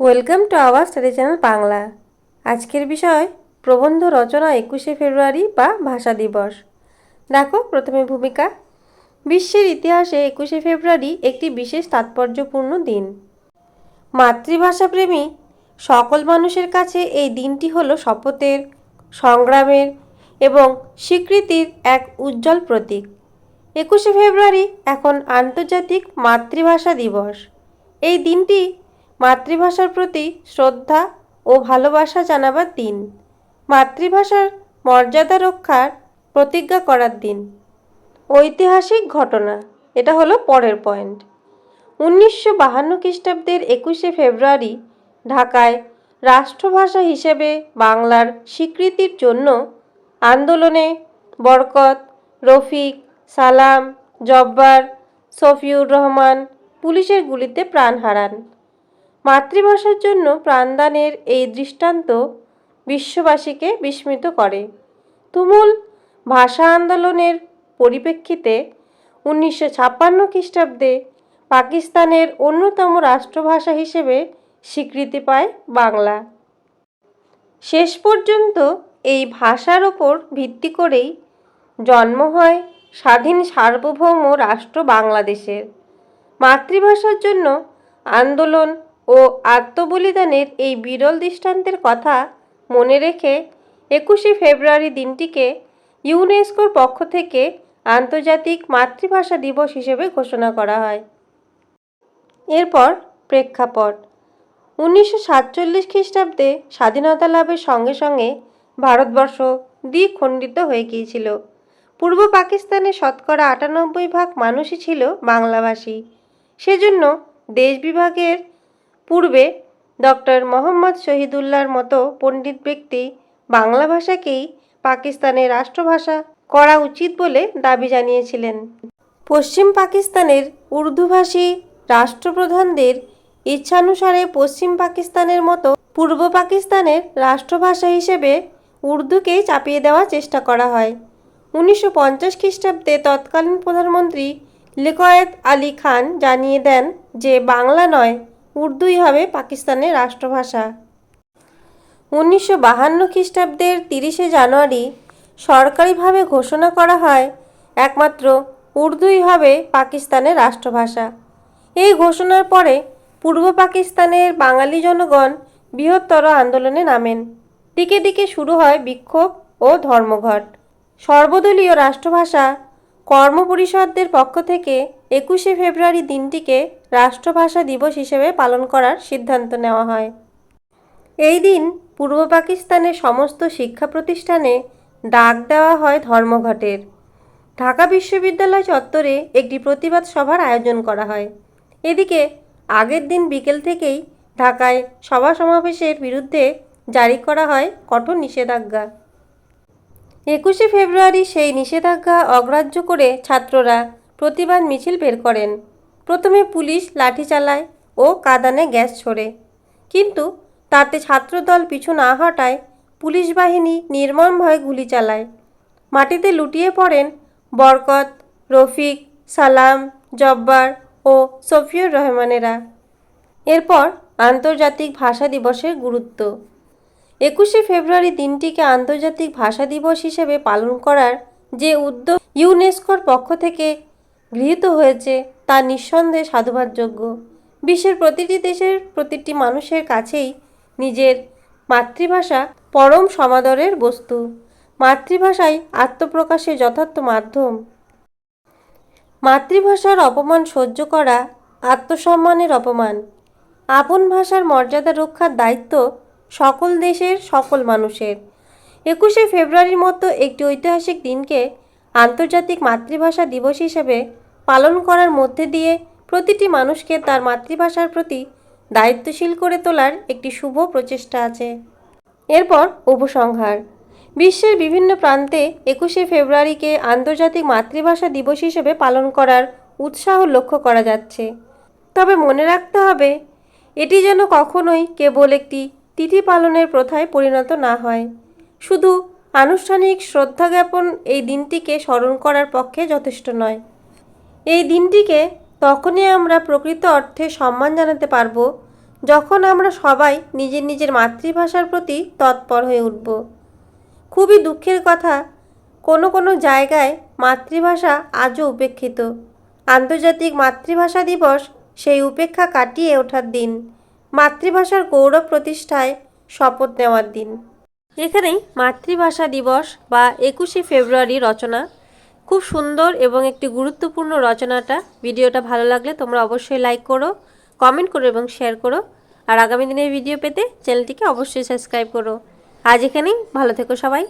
Welcome to our study channel Bangla. আজকের বিষয়, প্রবন্ধ রচনা একুশে ফেব্রুয়ারি বা ভাষা দিবস। দেখো প্রথমে ভূমিকা। বিশ্বের ইতিহাসে একুশে ফেব্রুয়ারি একটি বিশেষ তাৎপর্যপূর্ণ দিন। মাতৃভাষাপ্রেমী সকল মানুষের কাছে এই দিনটি হলো শপথের, সংগ্রামের এবং স্বীকৃতির এক উজ্জ্বল প্রতীক। একুশে ফেব্রুয়ারি এখন আন্তর্জাতিক মাতৃভাষা দিবস। এই দিনটি মাতৃভাষার প্রতি শ্রদ্ধা ও ভালোবাসা জানাবার দিন। মাতৃভাষার মর্যাদা রক্ষার প্রতিজ্ঞা করার দিন। ঐতিহাসিক ঘটনা, এটা হলো পরের পয়েন্ট। উনিশশো বাহান্ন খ্রিস্টাব্দের একুশে ফেব্রুয়ারি ঢাকায় রাষ্ট্রভাষা হিসেবে বাংলার স্বীকৃতির জন্য আন্দোলনে বরকত, রফিক, সালাম, জব্বার সফিউর রহমান পুলিশের গুলিতে প্রাণ হারান। মাতৃভাষার জন্য প্রাণদানের এই দৃষ্টান্ত বিশ্ববাসীকে বিস্মিত করে। তুমুল ভাষা আন্দোলনের পরিপ্রেক্ষিতে উনিশশো ছাপ্পান্ন খ্রিস্টাব্দে পাকিস্তানের অন্যতম রাষ্ট্রভাষা হিসেবে স্বীকৃতি পায় বাংলা। শেষ পর্যন্ত এই ভাষার ওপর ভিত্তি করেই জন্ম হয় স্বাধীন সার্বভৌম রাষ্ট্র বাংলাদেশের। মাতৃভাষার জন্য আন্দোলন ও আত্মবলিদানের এই বিরল দৃষ্টান্তের কথা মনে রেখে একুশে ফেব্রুয়ারি দিনটিকে ইউনেস্কোর পক্ষ থেকে আন্তর্জাতিক মাতৃভাষা দিবস হিসেবে ঘোষণা করা হয়। এরপর প্রেক্ষাপট। উনিশশো সাতচল্লিশ খ্রিস্টাব্দে স্বাধীনতা লাভের সঙ্গে সঙ্গে ভারতবর্ষ দ্বিখণ্ডিত হয়ে গিয়েছিল। পূর্ব পাকিস্তানে শতকরা আটানব্বই ভাগ মানুষই ছিল বাংলাভাষী। সেজন্য দেশ বিভাগের পূর্বে ডক্টর মোহাম্মদ শহীদুল্লাহর মতো পণ্ডিত ব্যক্তি বাংলা ভাষাকেই পাকিস্তানের রাষ্ট্রভাষা করা উচিত বলে দাবি জানিয়েছিলেন। পশ্চিম পাকিস্তানের উর্দুভাষী রাষ্ট্রপ্রধানদের ইচ্ছানুসারে পশ্চিম পাকিস্তানের মতো পূর্ব পাকিস্তানের রাষ্ট্রভাষা হিসেবে উর্দুকেই চাপিয়ে দেওয়ার চেষ্টা করা হয়। উনিশশো পঞ্চাশ খ্রিস্টাব্দে তৎকালীন প্রধানমন্ত্রী লিকয়েত আলী খান জানিয়ে দেন যে, বাংলা নয় উর্দুই হবে পাকিস্তানের রাষ্ট্রভাষা। উনিশশো বাহান্ন খ্রিস্টাব্দের তিরিশে জানুয়ারি সরকারিভাবে ঘোষণা করা হয়, একমাত্র উর্দুই হবে পাকিস্তানের রাষ্ট্রভাষা। এই ঘোষণার পরে পূর্ব পাকিস্তানের বাঙালি জনগণ বৃহত্তর আন্দোলনে নামেন। দিকে দিকে শুরু হয় বিক্ষোভ ও ধর্মঘট। সর্বদলীয় রাষ্ট্রভাষা কর্মপরিষদদের পক্ষ থেকে একুশে ফেব্রুয়ারি দিনটিকে রাষ্ট্রভাষা দিবস হিসেবে পালন করার সিদ্ধান্ত নেওয়া হয়। এই দিন পূর্ব পাকিস্তানের সমস্ত শিক্ষা প্রতিষ্ঠানে ডাক দেওয়া হয় ধর্মঘটের। ঢাকা বিশ্ববিদ্যালয় চত্বরে একটি প্রতিবাদ সভার আয়োজন করা হয়। এদিকে আগের দিন বিকেল থেকেই ঢাকায় সভা সমাবেশের বিরুদ্ধে জারি করা হয় কঠোর নিষেধাজ্ঞা। একুশে ফেব্রুয়ারি সেই নিষেধাজ্ঞা অগ্রাহ্য করে ছাত্ররা প্রতিবাদ মিছিল বের করেন। প্রথমে পুলিশ লাঠি চালায় ও কাদানে গ্যাস ছোড়ে। কিন্তু তাতে ছাত্রদল পিছু না হটায় পুলিশ বাহিনী নির্মমভাবে গুলি চালায়। মাটিতে লুটিয়ে পড়েন বরকত, রফিক, সালাম, জব্বার ও সফিউর রহমানেরা। এরপর আন্তর্জাতিক ভাষা দিবসের গুরুত্ব। একুশে ফেব্রুয়ারি দিনটিকে আন্তর্জাতিক ভাষা দিবস হিসেবে পালন করার যে উদ্যোগ ইউনেস্কোর পক্ষ থেকে গৃহীত হয়েছে, তা নিঃসন্দেহে সাধুবাদযোগ্য। বিশ্বের প্রতিটি দেশের প্রতিটি মানুষের কাছেই নিজের মাতৃভাষা পরম সমাদরের বস্তু। মাতৃভাষাই আত্মপ্রকাশের যথার্থ মাধ্যম। মাতৃভাষার অপমান সহ্য করা আত্মসম্মানের অপমান। আপন ভাষার মর্যাদা রক্ষার দায়িত্ব সকল দেশের সকল মানুষের। একুশে ফেব্রুয়ারির মতো একটি ঐতিহাসিক দিনকে আন্তর্জাতিক মাতৃভাষা দিবস হিসেবে পালন করার মধ্যে দিয়ে প্রতিটি মানুষকে তার মাতৃভাষার প্রতি দায়িত্বশীল করে তোলার একটি শুভ প্রচেষ্টা আছে। এরপর উপসংহার। বিশ্বের বিভিন্ন প্রান্তে একুশে ফেব্রুয়ারিকে আন্তর্জাতিক মাতৃভাষা দিবস হিসেবে পালন করার উৎসাহ লক্ষ্য করা যাচ্ছে। তবে মনে রাখতে হবে, এটি যেন কখনোই কেবল একটি তিথি পালনের প্রথায় পরিণত না হয়। শুধু আনুষ্ঠানিক শ্রদ্ধা জ্ঞাপন এই দিনটিকে স্মরণ করার পক্ষে যথেষ্ট নয়। এই দিনটিকে তখনই আমরা প্রকৃত অর্থে সম্মান জানাতে পারব, যখন আমরা সবাই নিজের নিজের মাতৃভাষার প্রতি তৎপর হয়ে উঠব। খুবই দুঃখের কথা, কোনো কোনো জায়গায় মাতৃভাষা আজও উপেক্ষিত। আন্তর্জাতিক মাতৃভাষা দিবস সেই উপেক্ষা কাটিয়ে ওঠার দিন। মাতৃভাষার গৌরব প্রতিষ্ঠায় শপথ নেওয়ার দিন। এখানেই মাতৃভাষা দিবস বা একুশে ফেব্রুয়ারি রচনা। খুব সুন্দর এবং একটি গুরুত্বপূর্ণ রচনাটা। ভিডিওটা ভালো লাগলে তোমরা অবশ্যই লাইক করো, কমেন্ট করো এবং শেয়ার করো। আর আগামী দিনের ভিডিও পেতে চ্যানেলটিকে অবশ্যই সাবস্ক্রাইব করো। আজ এখানেই, ভালো থেকো সবাই।